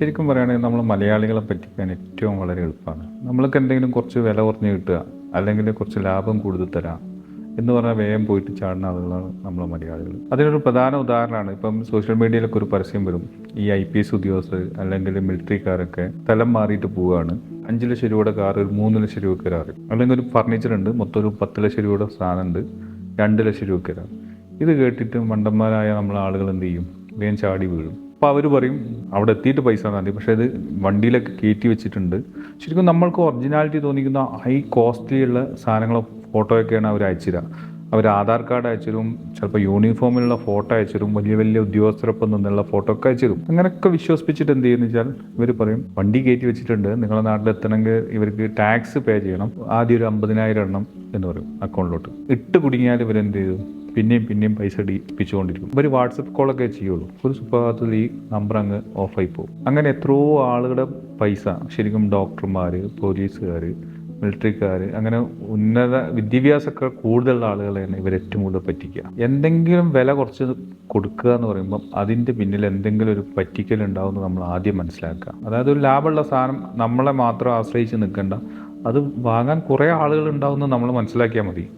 ശരിക്കും പറയുകയാണെങ്കിൽ നമ്മൾ മലയാളികളെ പറ്റിക്കാൻ ഏറ്റവും വളരെ എളുപ്പമാണ്. നമ്മൾക്ക് എന്തെങ്കിലും കുറച്ച് വില കുറഞ്ഞ് കിട്ടുക അല്ലെങ്കിൽ കുറച്ച് ലാഭം കൂടുതൽ തരാം എന്ന് പറഞ്ഞാൽ വേഗം പോയിട്ട് ചാടുന്ന ആളുകളാണ് നമ്മൾ മലയാളികൾ. അതിനൊരു പ്രധാന ഉദാഹരണമാണ് ഇപ്പം സോഷ്യൽ മീഡിയയിലൊക്കെ ഒരു പരസ്യം വരും. ഈ ഐ പി എസ് ഉദ്യോഗസ്ഥർ അല്ലെങ്കിൽ മിലിറ്ററിക്കാരൊക്കെ സ്ഥലം മാറിയിട്ട് പോവുകയാണ്. അഞ്ച് ലക്ഷം രൂപയുടെ കാർ ഒരു മൂന്ന് ലക്ഷം രൂപയ്ക്ക് കാറ് അല്ലെങ്കിൽ ഒരു ഫർണിച്ചർ ഉണ്ട് മൊത്തം ഒരു പത്ത് ലക്ഷം രൂപയുടെ സാധനം ഉണ്ട് രണ്ട് ലക്ഷം രൂപയ്ക്ക് കാർ ഇത് കേട്ടിട്ട് മണ്ടന്മാരായ നമ്മൾ ആളുകൾ എന്ത് ചെയ്യും? വേഗം ചാടി വീഴും. അപ്പോൾ അവർ പറയും അവിടെ എത്തിയിട്ട് പൈസ മതി. പക്ഷേ ഇത് വണ്ടിയിലൊക്കെ കയറ്റി വെച്ചിട്ടുണ്ട്. ശരിക്കും നമ്മൾക്ക് ഒറിജിനാലിറ്റി തോന്നിക്കുന്ന ഹൈ കോസ്റ്റ്ലിയുള്ള സാധനങ്ങളോ ഫോട്ടോയൊക്കെയാണ് അവർ അയച്ചുതരിക അവർ ആധാർ കാർഡ് അയച്ചുതരും ചിലപ്പോൾ യൂണിഫോമിലുള്ള ഫോട്ടോ അയച്ചുതരും വലിയ വലിയ ഉദ്യോഗസ്ഥരൊപ്പം നിന്നുള്ള ഫോട്ടോ ഒക്കെ അയച്ചുതരും അങ്ങനെയൊക്കെ വിശ്വസിപ്പിച്ചിട്ട് എന്ത് ചെയ്യുന്നു വെച്ചാൽ ഇവർ പറയും വണ്ടി കയറ്റി വെച്ചിട്ടുണ്ട് നിങ്ങളുടെ നാട്ടിൽ എത്തണമെങ്കിൽ ഇവർക്ക് ടാക്സ് പേ ചെയ്യണം. ആദ്യം ഒരു അമ്പതിനായിരം എണ്ണം എന്ന് പറയും അക്കൗണ്ടിലോട്ട്. ഇട്ട് കുടുങ്ങിയാൽ ഇവരെന്ത് ചെയ്തു പിന്നെയും പിന്നെയും പൈസ ഇടിപ്പിച്ചുകൊണ്ടിരിക്കും. ഇവർ വാട്സപ്പ് കോളൊക്കെ ചെയ്യുള്ളൂ. ഒരു സുപ്രഭാതത്തിൽ ഈ നമ്പർ അങ്ങ് ഓഫായി പോകും. അങ്ങനെ എത്രയോ ആളുകളുടെ പൈസ ശരിക്കും ഡോക്ടർമാർ പോലീസുകാർ മിലിറ്ററിക്കാർ അങ്ങനെ ഉന്നത വിദ്യാഭ്യാസമൊക്കെ കൂടുതലുള്ള ആളുകളെയാണ് ഇവർ ഏറ്റവും കൂടുതൽ പറ്റിക്കുക. എന്തെങ്കിലും വില കുറച്ച് കൊടുക്കുക എന്ന് പറയുമ്പം അതിന്റെ പിന്നിൽ എന്തെങ്കിലും ഒരു പറ്റിക്കൽ ഉണ്ടാവുമെന്ന് നമ്മൾ ആദ്യം മനസ്സിലാക്കുക. അതായത് ഒരു ലാഭമുള്ള സാധനം നമ്മളെ മാത്രം ആശ്രയിച്ച് നിൽക്കേണ്ട. അത് വാങ്ങാൻ കുറേ ആളുകൾ ഉണ്ടാവുമെന്ന് നമ്മൾ മനസ്സിലാക്കിയാൽ മതി.